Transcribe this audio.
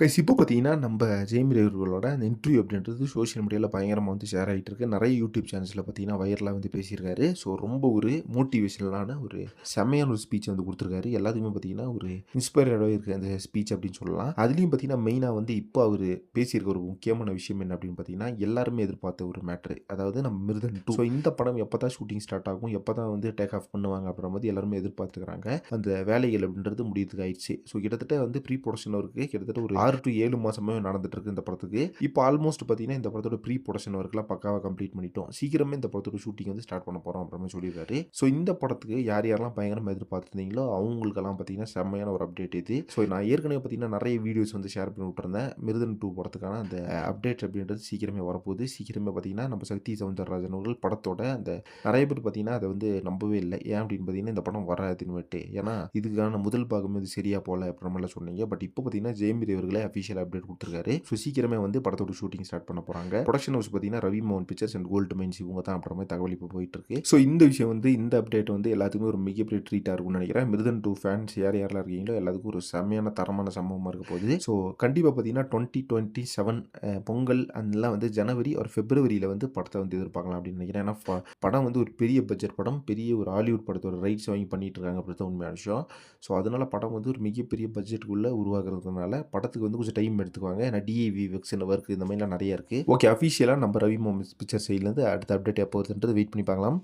Guys இப்போ பார்த்தீங்கன்னா நம்ம ஜெய்மி அவர்களோட அந்த இன்டர்வியூ அப்படின்றது சோஷியல் மீடியாவில் பயங்கரமாக வந்து ஷேர் ஆகிட்டு இருக்கு. நிறைய யூடியூப் சேனல்ஸில் பார்த்தீங்கன்னா வைரலாக வந்து பேசியிருக்காரு. ஸோ ரொம்ப ஒரு மோட்டிவேஷனலான ஒரு செம்மையான ஒரு ஸ்பீச் வந்து கொடுத்துருக்காரு. எல்லாத்துக்குமே பார்த்தீங்கன்னா ஒரு இன்ஸ்பயர்டாக இருக்குது அந்த ஸ்பீச் அப்படின்னு சொல்லலாம். அதுலேயும் பார்த்தீங்கன்னா மெயினாக வந்து இப்போ அவர் பேசியிருக்க ஒரு முக்கியமான விஷயம் என்ன அப்படின்னு பார்த்தீங்கன்னா எல்லாருமே எதிர்பார்த்த ஒரு மேட்ரு அதாவது நம்ம மிருதன் டூ ஸோ இந்த படம் எப்போ தான் ஷூட்டிங் ஸ்டார்ட் ஆகும் எப்போ தான் வந்து டேக் ஆஃப் பண்ணுவாங்க அப்படின்ற மாதிரி எல்லாருமே எதிர்பார்த்துக்கிறாங்க அந்த வேலைகள் அப்படின்றது முடியறதுக்கு ஆயிடுச்சு. ஸோ கிட்டத்தட்ட வந்து ப்ரீ ப்ரொடக்ஷன் இருக்குது கிட்டத்தட்ட ஒரு ஆறு டு ஏழு மாதமே நடந்துட்டு இருக்கு இந்த படத்துக்கு. இப்போ ஆல்மோஸ்ட் பார்த்தீங்கன்னா இந்த படத்தோட ப்ரீ ப்ரொடக்ஷன் ஒர்க்லாம் பக்காவாக கம்ப்ளீட் பண்ணிட்டோம். சீக்கிரமே இந்த படத்தோட ஷூட்டிங் வந்து ஸ்டார்ட் பண்ண போகிறோம் அப்படின்னு சொல்லியிருக்காரு. ஸோ இந்த படத்துக்கு யார் யாரெல்லாம் பயங்கரமாக எதிர்பார்த்துருந்தீங்களோ அவங்களுக்கெல்லாம் பார்த்தீங்கன்னா செம்மையான ஒரு அப்டேட் இது. ஸோ நான் ஏற்கனவே பார்த்தீங்கன்னா நிறைய வீடியோஸ் வந்து ஷேர் பண்ணி விட்டுருந்தேன். மிருதன் டூ படத்துக்கான அந்த அப்டேட் அப்படின்றது சீக்கிரமே வரப்போகுது. சீக்கிரமே பார்த்தீங்கன்னா நம்ம சக்தி சவுந்தரராஜன் அவர்கள் படத்தோட அந்த நிறைய பேர் பார்த்தீங்கன்னா அதை வந்து நம்பவே இல்லை. ஏன் அப்படின்னு பார்த்தீங்கன்னா இந்த படம் வராதுன்னு விட்டு ஏன்னா இதுக்கான முதல் பாகம் இது சரியா அப்படின்ற மாதிரிலாம் சொன்னீங்க. பட் இப்போ பார்த்தீங்கன்னா ஜெயமிரி அவர்கள் அஃபிஷியல் அப்டேட் கொடுத்துருக்காரு. ஸோ சீக்கிரமே வந்து படத்தோட ஷூட்டிங் ஸ்டார்ட் பண்ண போகிறாங்க ப்ரொடக்ஷன் ஹவுஸ் பார்த்தீங்கன்னா ரவி மோகன் பிக்சர்ஸ் அண்ட் கோல்டு மைன்ஸ் இவங்க தான் அப்புறமே தகவல் இப்போ போயிட்டு இருக்கு. ஸோ இந்த விஷயம் வந்து இந்த அப்டேட் வந்து எல்லாத்துக்குமே ஒரு மிகப்பெரிய ட்ரீட்டாக இருக்கும்னு நினைக்கிறேன். மிருதன் டூ ஃபேன்ஸ் யார் யாரெல்லாம் இருக்கீங்களோ எல்லாத்துக்கும் ஒரு செம்மையான தரமான சம்பவமாக இருக்க போகுது. ஸோ கண்டிப்பாக பார்த்தீங்கன்னா டுவெண்ட்டி டுவெண்ட்டி செவன் பொங்கல் அதெல்லாம் வந்து ஜனவரி ஒரு பிப்ரவரியில் வந்து படத்தை வந்து எதிர்பார்க்கலாம் அப்படின்னு நினைக்கிறேன். ஏன்னா படம் வந்து ஒரு பெரிய பட்ஜெட் படம். பெரிய ஒரு ஹாலிவுட் படத்தோட ரைட்ஸ் வாங்கி பண்ணிட்டு இருக்காங்க அப்படி தான் உண்மையான விஷயம். ஸோ அதனால படம் வந்து ஒரு மிகப்பெரிய பட்ஜெட்டுக்குள்ளே உருவாக்குறதுனால படத்துக்கு வந்து கொஞ்சம் டைம் எடுத்துக்குவாங்க. ஏன்னா டிஏவி வெக்ஸின் ஒர்க் இந்த மாதிரிலாம் நிறைய இருக்குது ஓகே அஃபிஷியலாக நம்ம ரவி மோமன்ஸ் பிக்சர் சைட்லேருந்து அடுத்த அப்டேட் எப்போ வருதுன்றது வெயிட் பண்ணி பார்க்கலாம்.